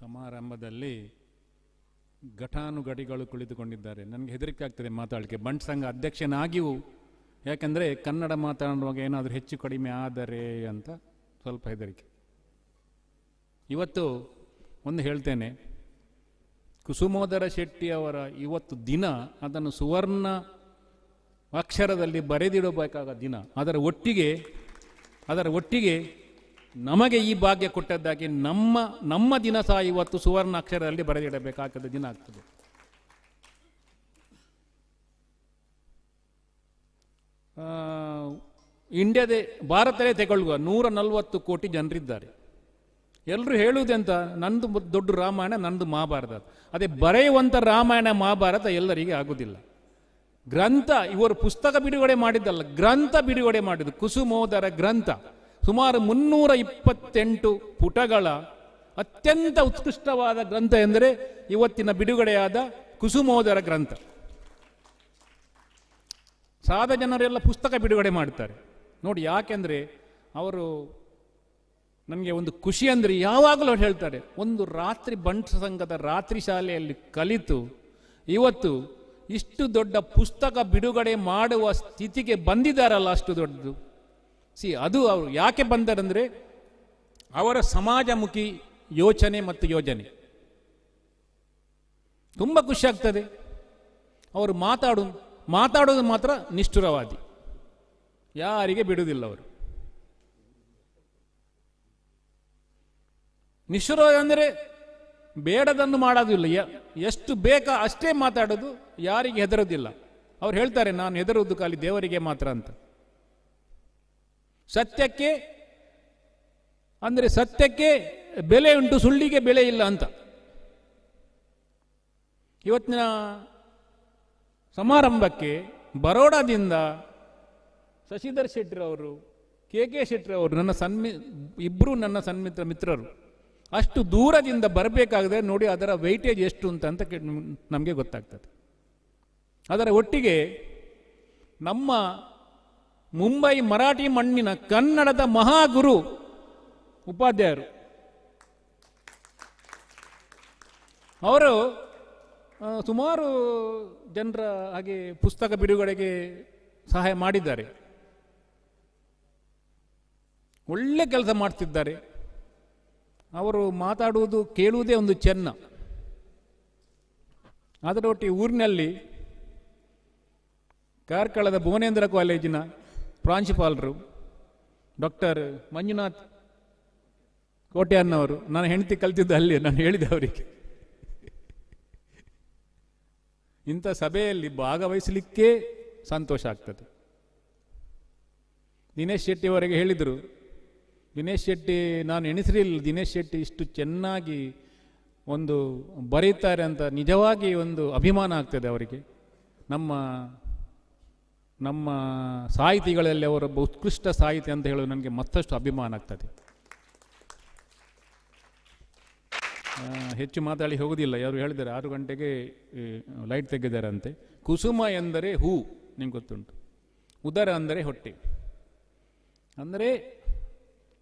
ಸಮಾರಂಭದಲ್ಲಿ ಘಟಾನುಘಟಿಗಳು ಕುಳಿತುಕೊಂಡಿದ್ದಾರೆ. ನನಗೆ ಹೆದರಿಕೆ ಆಗ್ತದೆ ಮಾತಾಡಲಿಕ್ಕೆ. ಬಂಟ್ ಸಂಘ ಅಧ್ಯಕ್ಷನಾಗಿಯೂ, ಯಾಕೆಂದರೆ ಕನ್ನಡ ಮಾತಾಡುವಾಗ ಏನಾದರೂ ಹೆಚ್ಚು ಕಡಿಮೆ ಆದರೆ ಅಂತ ಸ್ವಲ್ಪ ಹೆದರಿಕೆ. ಇವತ್ತು ಒಂದು ಹೇಳ್ತೇನೆ. ಕುಸುಮೋದರ ಶೆಟ್ಟಿಯವರ ಇವತ್ತು ದಿನ, ಅದನ್ನು ಸುವರ್ಣ ಅಕ್ಷರದಲ್ಲಿ ಬರೆದಿಡಬೇಕಾದ ದಿನ. ಅದರ ಒಟ್ಟಿಗೆ ಅದರ ಒಟ್ಟಿಗೆ ನಮಗೆ ಈ ಭಾಗ್ಯ ಕೊಟ್ಟದ್ದಾಗಿ ನಮ್ಮ ನಮ್ಮ ದಿನ ಸಹ ಇವತ್ತು ಸುವರ್ಣ ಅಕ್ಷರದಲ್ಲಿ ಬರೆದಿಡಬೇಕಾದ ದಿನ ಆಗ್ತದೆ. ಇಂಡಿಯಾದೇ ಭಾರತವೇ ತಗೊಳ್ಳುವ ನೂರ ನಲವತ್ತು ಕೋಟಿ ಜನರಿದ್ದಾರೆ. ಎಲ್ಲರೂ ಹೇಳುವುದೆಂತ? ನಂದು ದೊಡ್ಡ ರಾಮಾಯಣ, ನಂದು ಮಹಾಭಾರತ. ಅದೇ ಬರೆಯುವಂಥ ರಾಮಾಯಣ, ಮಹಾಭಾರತ ಎಲ್ಲರಿಗೆ ಆಗುವುದಿಲ್ಲ. ಗ್ರಂಥ, ಇವರು ಪುಸ್ತಕ ಬಿಡುಗಡೆ ಮಾಡಿದ್ದಲ್ಲ, ಗ್ರಂಥ ಬಿಡುಗಡೆ ಮಾಡಿದ್ದು ಕುಸುಮೋದರ ಗ್ರಂಥ. ಸುಮಾರು ಮುನ್ನೂರ ಇಪ್ಪತ್ತೆಂಟು ಪುಟಗಳ ಅತ್ಯಂತ ಉತ್ಕೃಷ್ಟವಾದ ಗ್ರಂಥ ಎಂದರೆ ಇವತ್ತಿನ ಬಿಡುಗಡೆಯಾದ ಕುಸುಮೋದರ ಗ್ರಂಥ. ಸಾದ ಜನರೆಲ್ಲ ಪುಸ್ತಕ ಬಿಡುಗಡೆ ಮಾಡ್ತಾರೆ. ನೋಡಿ ಯಾಕೆಂದರೆ ಅವರು ನನಗೆ ಒಂದು ಖುಷಿ ಅಂದರೆ ಯಾವಾಗಲೂ ಅವ್ರು ಹೇಳ್ತಾರೆ, ಒಂದು ರಾತ್ರಿ ಬಂಟ ಸಂಘದ ರಾತ್ರಿ ಶಾಲೆಯಲ್ಲಿ ಕಲಿತು ಇವತ್ತು ಇಷ್ಟು ದೊಡ್ಡ ಪುಸ್ತಕ ಬಿಡುಗಡೆ ಮಾಡುವ ಸ್ಥಿತಿಗೆ ಬಂದಿದ್ದಾರಲ್ಲ ಅಷ್ಟು ದೊಡ್ಡದು. ಸಿ, ಅದು ಅವರು ಯಾಕೆ ಬಂದರಂದರೆ ಅವರ ಸಮಾಜಮುಖಿ ಯೋಚನೆ ಮತ್ತು ಯೋಜನೆ. ತುಂಬ ಖುಷಿ ಆಗ್ತದೆ. ಅವರು ಮಾತಾಡು, ಮಾತಾಡೋದು ಮಾತ್ರ ನಿಷ್ಠುರವಾದಿ. ಯಾರಿಗೆ ಬಿಡುವುದಿಲ್ಲ ಅವರು. ನಿಷ್ಠುರ ಅಂದರೆ ಬೇಡದನ್ನು ಮಾಡೋದಿಲ್ಲ ಎಷ್ಟು ಬೇಕಾ ಅಷ್ಟೇ ಮಾತಾಡೋದು ಯಾರಿಗೆ ಹೆದರೋದಿಲ್ಲ. ಅವ್ರು ಹೇಳ್ತಾರೆ, ನಾನು ಹೆದರುವುದು ಖಾಲಿ ದೇವರಿಗೆ ಮಾತ್ರ ಅಂತ. ಸತ್ಯಕ್ಕೆ, ಅಂದರೆ ಸತ್ಯಕ್ಕೆ ಬೆಲೆ ಉಂಟು, ಸುಳ್ಳಿಗೆ ಬೆಲೆ ಇಲ್ಲ ಅಂತ. ಇವತ್ತಿನ ಸಮಾರಂಭಕ್ಕೆ ಬರೋಡಾದಿಂದ ಶಶಿಧರ್ ಶೆಟ್ಟಿ ಅವರು, ಕೆ ಕೆ ಶೆಟ್ಟಿ ಅವರು, ನನ್ನ ಸನ್ಮಿ ಇಬ್ಬರು ನನ್ನ ಸನ್ಮಿತ್ರ ಮಿತ್ರರು, ಅಷ್ಟು ದೂರದಿಂದ ಬರಬೇಕಾಗದೆ ನೋಡಿ ಅದರ ವೆಯ್ಟೇಜ್ ಎಷ್ಟು ಅಂತ ಅಂತ ನಮಗೆ ಗೊತ್ತಾಗ್ತದೆ. ಅದರ ಒಟ್ಟಿಗೆ ನಮ್ಮ ಮುಂಬೈ ಮರಾಠಿ ಮಣ್ಣಿನ ಕನ್ನಡದ ಮಹಾಗುರು ಉಪಾಧ್ಯಾಯರು. ಅವರು ಸುಮಾರು ಜನರ ಹಾಗೆ ಪುಸ್ತಕ ಬಿಡುಗಡೆಗೆ ಸಹಾಯ ಮಾಡಿದ್ದಾರೆ. ಒಳ್ಳೆ ಕೆಲಸ ಮಾಡ್ತಿದ್ದಾರೆ. ಅವರು ಮಾತಾಡುವುದು ಕೇಳುವುದೇ ಒಂದು ಚೆನ್ನ. ಅದರೊಟ್ಟಿಗೆ ಊರಿನಲ್ಲಿ ಕಾರ್ಕಳದ ಭುವನೇಂದ್ರ ಕಾಲೇಜಿನ ಪ್ರಾಂಶುಪಾಲರು, ಡಾಕ್ಟರ್ ಮಂಜುನಾಥ್ ಕೋಟ್ಯಾನ್ನವರು ನಾನು ಹೆಂಡತಿ ಕಲ್ತಿದ್ದು ಅಲ್ಲಿ, ನಾನು ಹೇಳಿದೆ ಅವರಿಗೆ. ಇಂಥ ಸಭೆಯಲ್ಲಿ ಭಾಗವಹಿಸಲಿಕ್ಕೆ ಸಂತೋಷ ಆಗ್ತದೆ. ದಿನೇಶ್ ಶೆಟ್ಟಿ ಅವರಿಗೆ ಹೇಳಿದರು, ದಿನೇಶ್ ಶೆಟ್ಟಿ, ನಾನು ಎಣಿಸಿರಲಿಲ್ಲ ದಿನೇಶ್ ಶೆಟ್ಟಿ ಇಷ್ಟು ಚೆನ್ನಾಗಿ ಒಂದು ಬರೀತಾರೆ ಅಂತ ನಿಜವಾಗಿ ಒಂದು ಅಭಿಮಾನ ಆಗ್ತದೆ ಅವರಿಗೆ. ನಮ್ಮ ನಮ್ಮ ಸಾಹಿತಿಗಳಲ್ಲಿ ಅವರೊಬ್ಬ ಉತ್ಕೃಷ್ಟ ಸಾಹಿತಿ ಅಂತ ಹೇಳೋದು ನನಗೆ ಮತ್ತಷ್ಟು ಅಭಿಮಾನ ಆಗ್ತದೆ. ಹೆಚ್ಚು ಮಾತಾಡಿ ಹೋಗೋದಿಲ್ಲ. ಯಾರು ಹೇಳಿದ್ದಾರೆ, ಆರು ಗಂಟೆಗೆ ಲೈಟ್ ತೆಗೆದಾರಂತೆ ಕುಸುಮ ಎಂದರೆ ಹೂ ನಿಮ್ಗೆ ಗೊತ್ತುಂಟು. ಉದರ ಅಂದರೆ ಹೊಟ್ಟೆ. ಅಂದರೆ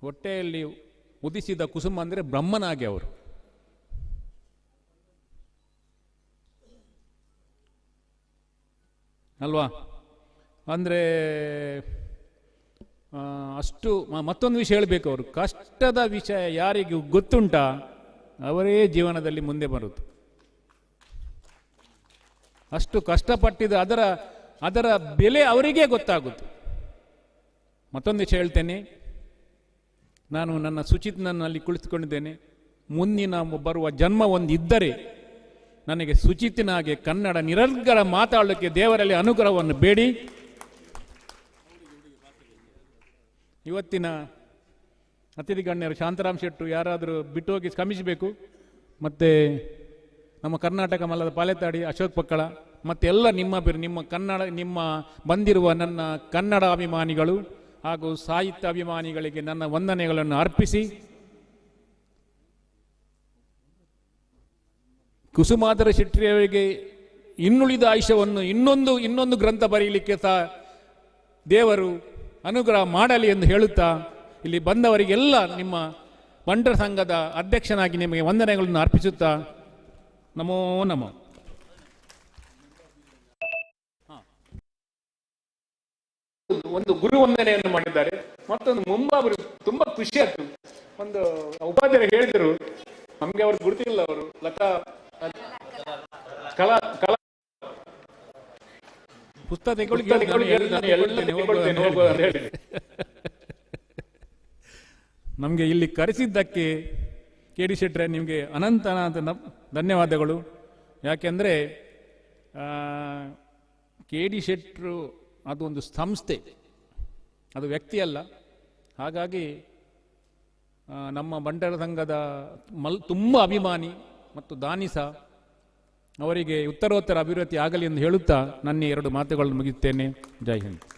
ಹೊಟ್ಟೆಯಲ್ಲಿ ಉದಿಸಿದ ಕುಸುಮ ಅಂದರೆ ಬ್ರಹ್ಮನಾಗಿ ಅವರು. ಅಲ್ವಾ? ಅಂದರೆ ಅಷ್ಟು ಮತ್ತೊಂದು ವಿಷಯ ಹೇಳಬೇಕು ಅವರು. ಕಷ್ಟದ ವಿಷಯ ಯಾರಿಗೆ ಗೊತ್ತುಂಟಾ, ಅವರೇ ಜೀವನದಲ್ಲಿ ಮುಂದೆ ಬರುತ್ತೆ ಅಷ್ಟು ಕಷ್ಟಪಟ್ಟಿದ ಅದರ ಅದರ ಬೆಲೆ ಅವರಿಗೇ ಗೊತ್ತಾಗುತ್ತೆ ಮತ್ತೊಂದು ವಿಷಯ ಹೇಳ್ತೇನೆ. ನಾನು ನನ್ನ ಸುಚಿತ್ನಲ್ಲಿ ಕುಳಿತುಕೊಂಡಿದ್ದೇನೆ. ಮುಂದಿನ ಬರುವ ಜನ್ಮ ಒಂದು ಇದ್ದರೆ ನನಗೆ ಸುಚಿತಿನಾಗೆ ಕನ್ನಡ ನಿರಂತರ ಮಾತಾಡಲಿಕ್ಕೆ ದೇವರಲ್ಲಿ ಅನುಗ್ರಹವನ್ನು ಬೇಡಿ. ಇವತ್ತಿನ ಅತಿಥಿ ಗಣ್ಯರು ಶಾಂತರಾಮ್ ಶೆಟ್ಟು ಯಾರಾದರೂ ಬಿಟ್ಟು ಹೋಗಿ ಶ್ರಮಿಸಬೇಕು ಮತ್ತು ನಮ್ಮ ಕರ್ನಾಟಕ ಮಲ್ಲದ ಪಾಲೆತಾಡಿ ಅಶೋಕ್ ಪಕ್ಕಳ, ಮತ್ತು ಎಲ್ಲ ನಿಮ್ಮ ನಿಮ್ಮ ಕನ್ನಡ, ನಿಮ್ಮ ಬಂದಿರುವ ನನ್ನ ಕನ್ನಡ ಅಭಿಮಾನಿಗಳು ಹಾಗೂ ಸಾಹಿತ್ಯ ಅಭಿಮಾನಿಗಳಿಗೆ ನನ್ನ ವಂದನೆಗಳನ್ನು ಅರ್ಪಿಸಿ, ಕುಸುಮಾಧರ ಶೆಟ್ಟಿಯವರಿಗೆ ಇನ್ನುಳಿದ ಆಯುಷ್ಯವನ್ನು ಇನ್ನೊಂದು ಇನ್ನೊಂದು ಗ್ರಂಥ ಬರೆಯಲಿಕ್ಕೆ ಸಹ ದೇವರು ಅನುಗ್ರಹ ಮಾಡಲಿ ಎಂದು ಹೇಳುತ್ತಾ, ಇಲ್ಲಿ ಬಂದವರಿಗೆಲ್ಲ ನಿಮ್ಮ ಬಂಟರ ಸಂಘದ ಅಧ್ಯಕ್ಷನಾಗಿ ನಿಮಗೆ ವಂದನೆಗಳನ್ನು ಅರ್ಪಿಸುತ್ತಾ, ನಮೋ ನಮೋ. ಒಂದು ಗುರು ವಂದನೆಯನ್ನು ಮಾಡಿದ್ದಾರೆ. ಮತ್ತೊಂದು ಮುಂಬಾಬರು ತುಂಬಾ ಖುಷಿ ಆಯ್ತು. ಒಂದು ಉಪಾಧ್ಯಾಯರು ಹೇಳಿದರು, ನಮ್ಗೆ ಅವರು ಗುರುತಿಲ್ಲ ಅವರು. ಲತಾ, ಕಲಾ ಕಲಾ ಪುಸ್ತಕ ತೆಗೊಳ್ಳಿ ಪುಸ್ತಕ ತೆಗೊಳ್ಳಿ, ನಾನು ಎಲ್ಲ ತೆಗೊಳ್ತೇನೆ, ಹೋಗು ಅಂತ ಹೇಳಿ. ನಮಗೆ ಇಲ್ಲಿ ಕರೆಸಿದ್ದಕ್ಕೆ ಕೆ ಡಿ ಶೆಟ್ರೆ ನಿಮಗೆ ಅನಂತ ಧನ್ಯವಾದಗಳು. ಯಾಕೆಂದರೆ ಕೆ ಡಿ ಶೆಟ್ರು ಅದು ಒಂದು ಸಂಸ್ಥೆ. ಅದು ವ್ಯಕ್ತಿ ಅಲ್ಲ ಹಾಗಾಗಿ ನಮ್ಮ ಬಂಡಾರ ಸಂಘದ ಮಲ್ ತುಂಬ ಅಭಿಮಾನಿ ಮತ್ತು ದಾನಿ ಸಹ ಅವರಿಗೆ ಉತ್ತರೋತ್ತರ ಅಭಿವೃದ್ಧಿ ಆಗಲಿ ಎಂದು ಹೇಳುತ್ತಾ ನನ್ನ ಎರಡು ಮಾತುಗಳನ್ನು ಮುಗಿಯುತ್ತೇನೆ. ಜೈ ಹಿಂದ್.